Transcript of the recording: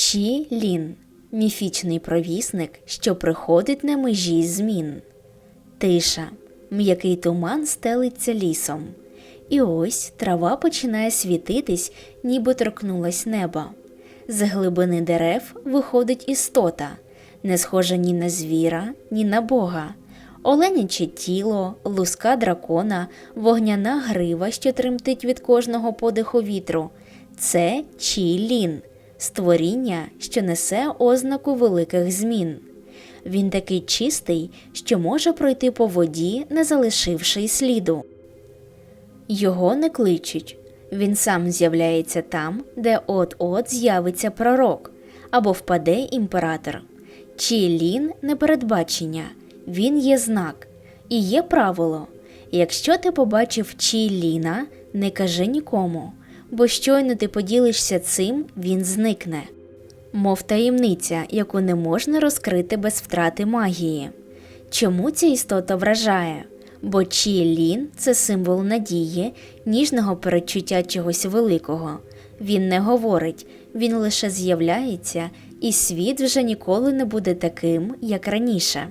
Чі Лін міфічний провісник, що приходить на межі змін. Тиша, м'який туман стелиться лісом. І ось трава починає світитись, ніби торкнулась неба. З глибини дерев виходить істота, не схожа ні на звіра, ні на бога. Оленяче тіло, луска дракона, вогняна грива, що тремтить від кожного подиху вітру. Це Чі-Лін, створіння, що несе ознаку великих змін. Він такий чистий, що може пройти по воді, не залишивши й сліду. Його не кличуть. Він сам з'являється там, де от-от з'явиться пророк або впаде імператор. Чі-Лін – непередбачення, він є знак. І є правило: якщо ти побачив Чі-Ліна, не кажи нікому, бо щойно ти поділишся цим, він зникне. Мов таємниця, яку не можна розкрити без втрати магії. Чому ця істота вражає? Бо Чі-Лін – це символ надії, ніжного передчуття чогось великого. Він не говорить, він лише з'являється, і світ вже ніколи не буде таким, як раніше.